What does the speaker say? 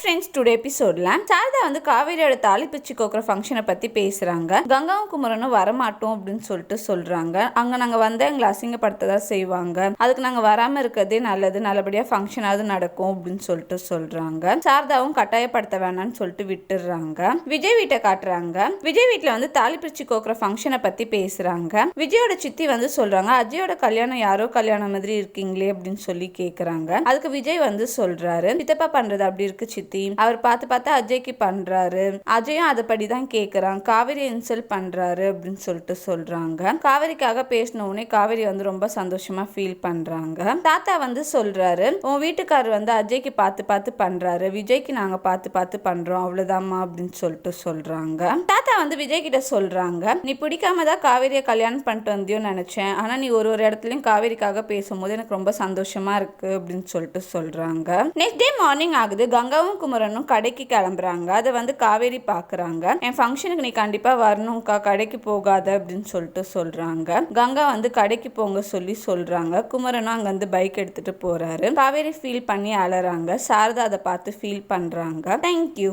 Friends today எபிசோட்ல சாரதா வந்து காவேரியோட தாலி பிச்சு கோக்குற ஃபங்க்ஷனை பத்தி பேசுறாங்க. கங்காவும் குமரனும் வரமாட்டோம் அப்படின்னு சொல்லிட்டு சொல்றாங்க. அங்க நாங்க வந்தா எங்களை அசிங்கப்படுத்ததா செய்வாங்க. அதுக்கு நாங்க வராம இருக்கிறதே நல்லது. நல்லபடியா ஃபங்க்ஷனாவது நடக்கும் அப்படின்னு சொல்லிட்டு சொல்றாங்க. சாரதாவும் கட்டாயப்படுத்த வேணாம்னு சொல்லிட்டு விட்டுடுறாங்க விஜய் வீட்டை காட்டுறாங்க. விஜய் வீட்டுல வந்து தாலி பிரிச்சு கோக்குற ஃபங்க்ஷனை பத்தி பேசுறாங்க. விஜயோட சித்தி வந்து சொல்றாங்க அஜயோட கல்யாணம் யாரோ கல்யாணம் மாதிரி இருக்கீங்களே அப்படின்னு சொல்லி கேக்குறாங்க. அதுக்கு விஜய் வந்து சொல்றாரு சித்தப்பா பண்றது அப்படி இருக்கு சித்தி. அவர் பார்த்து பார்த்து அஜய்க்கு பண்றாரு. அஜயும் அதுபடி தான் கேக்குறான். காவேரி இன்சல்ட் பண்றாரு அப்படின்னு சொல்லிட்டு சொல்றாங்க. காவேரிக்காக பேசின உடனே காவேரி வந்து ரொம்ப சந்தோஷமா ஃபீல் பண்றாங்க. தாத்தா வந்து சொல்றாரு உன் வீட்டுக்காரர் வந்து அஜய்க்கு பார்த்து பார்த்து பண்றாரு. விஜய்க்கு நாங்க பார்த்து பார்த்து பண்றோம். அவ்வளோதாம்மா அப்படின்னு சொல்லிட்டு சொல்றாங்க. தாத்தா வந்து விஜய் கிட்ட சொல்றாங்க நீ பிடிக்காம தான் காவேரியை கல்யாணம் பண்ணிட்டு வந்தியோன்னு நினைச்சேன். ஆனா நீ ஒரு ஒரு இடத்துலயும் காவேரிக்காக பேசும்போது எனக்கு ரொம்ப சந்தோஷமா இருக்கு அப்படின்னு சொல்லிட்டு சொல்றாங்க. நெக்ஸ்ட் டே மார்னிங் ஆகுது. கங்காவும் குமரனும் கடைக்கு கிளம்புறாங்க. அதை வந்து காவேரி பாக்குறாங்க என் ஃபங்க்ஷனுக்கு நீ கண்டிப்பா வரணும்க்கா கடைக்கு போகாத அப்படின்னு சொல்லிட்டு சொல்றாங்க. கங்கா வந்து கடைக்கு போங்க சொல்லி சொல்றாங்க. குமரனும் அங்க வந்து பைக் எடுத்துட்டு போறாரு. காவேரி ஃபீல் பண்ணி அலறாங்க. சாரதா அதை பார்த்து ஃபீல் பண்றாங்க. தேங்க்யூ